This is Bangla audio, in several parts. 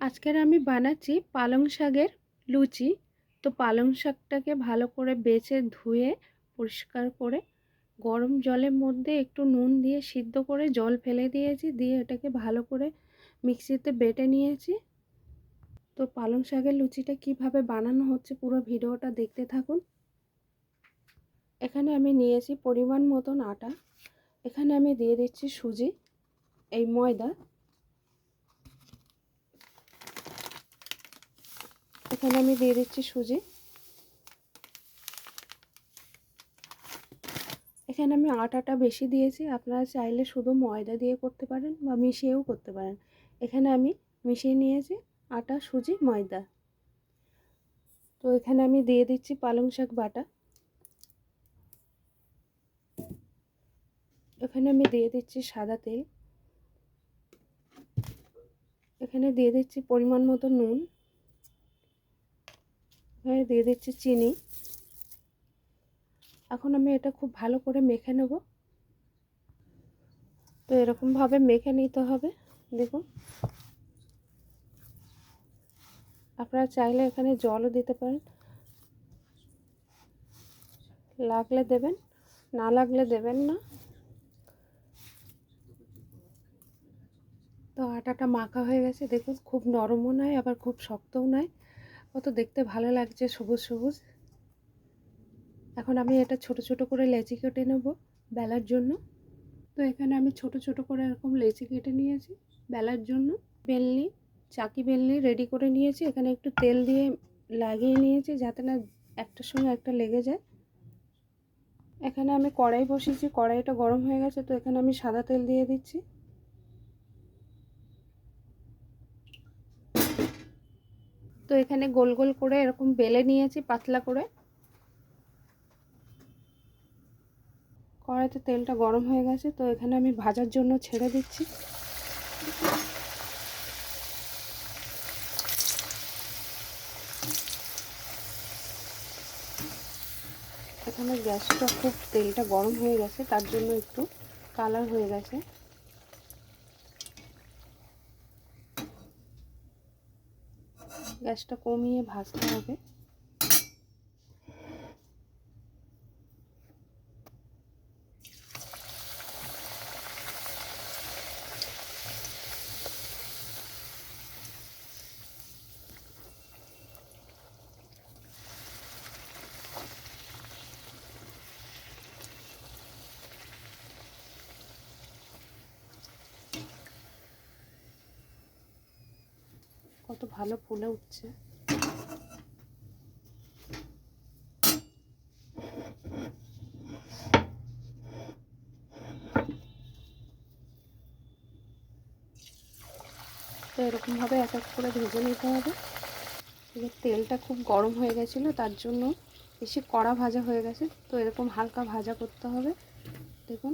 আজকের আমি বানাচ্ছি পালং শাকের লুচি। তো পালং শাকটাকে ভালো করে বেছে ধুয়ে, পরিষ্কার করে, গরম জলের মধ্যে একটু নুন দিয়ে সিদ্ধ করে জল ফেলে দিয়েছি, দিয়ে এটাকে ভালো করে মিক্সিতে বেটে নিয়েছি। তো পালং শাকের লুচিটা কীভাবে বানানো হচ্ছে পুরো ভিডিওটা দেখতে থাকুন। এখানে আমি নিয়েছি পরিমাণ মতন আটা। এখানে আমি দিয়ে দিচ্ছি সুজি, এই ময়দা। এখানে আমি দিয়ে দিচ্ছি সুজি। এখানে আমি আটাটা বেশি দিয়েছি, আপনারা চাইলে শুধু ময়দা দিয়ে করতে পারেন বা মিশিয়েও করতে পারেন। এখানে আমি মিশিয়ে নিয়েছি আটা, সুজি, ময়দা। তো এখানে আমি দিয়ে দিচ্ছি পালং শাক বাটা। এখানে আমি দিয়ে দিচ্ছি সাদা তেল। এখানে দিয়ে দিচ্ছি পরিমাণ মতো নুন। এখানে দিয়ে দিচ্ছি চিনি। এখন আমি এটা খুব ভালো করে মেখে নেব। তো এরকমভাবে মেখে নিতে হবে। দেখুন। আপনারা চাইলে এখানে জলও দিতে পারেন। লাগলে দেবেন, না লাগলে দেবেন না। তো আটাটা মাখা হয়ে গেছে। দেখুন, খুব নরমও নয়, আবার খুব শক্তও নয়। কত দেখতে ভালো লাগছে, সবুজ সবুজ। এখন আমি এটা ছোট ছোট করে লেচি কেটে নেব বেলার জন্য। তো এখানে আমি ছোট ছোট করে এরকম লেচি কেটে নিয়েছি বেলার জন্য। বেলনি, চাকি বেলনি রেডি করে নিয়েছি। এখানে একটু তেল দিয়ে লাগিয়ে নিয়েছি যাতে না একটার সঙ্গে একটা লেগে যায়। এখানে আমি কড়াই বসিয়েছি, কড়াইটা গরম হয়ে গেছে, তো এখানে আমি সাদা তেল দিয়ে দিচ্ছি। তো এখানে গোল গোল করে এরকম বেলে নিয়েছি, পাতলা করে। কড়াইতে তেলটা গরম হয়ে গেছে, তো এখানে আমি ভাজার জন্য ছেড়ে দিচ্ছি। এখানে গ্যাসটা খুব তেলটা গরম হয়ে গেছে, তার জন্য একটু কালার হয়ে গেছে। গ্যাসটা কমিয়ে ভাজতে হবে। কত ভালো ফুলে উঠছে। তো এরকমভাবে এক এক করে ভেজে নিতে হবে। তেলটা খুব গরম হয়ে গেছিল, তার জন্য বেশি কড়া ভাজা হয়ে গেছে। তো এরকম হালকা ভাজা করতে হবে। দেখুন।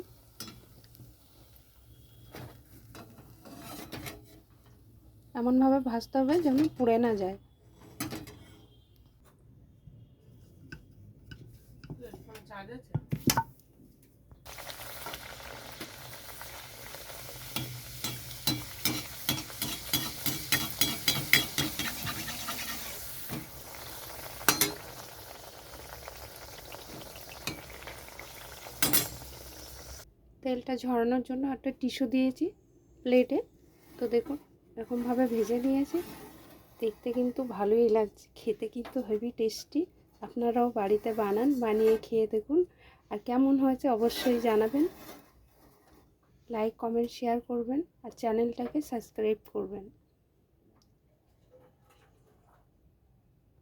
এমনভাবে ভাজতে হবে যেন পুড়ে না যায়। তেলটা ঝরানোর জন্য একটা টিস্যু দিয়েছি প্লেটে। তো দেখুন এরকমভাবে ভেজে নিয়েছি। দেখতে কিন্তু ভালোই লাগছে। খেতে কিন্তু হেভি টেস্টি। আপনারাও বাড়িতে বানান, বানিয়ে খেয়ে দেখুন। আর কেমন হয়েছে অবশ্যই জানাবেন। লাইক, কমেন্ট, শেয়ার করবেন। আর চ্যানেলটাকে সাবস্ক্রাইব করবেন।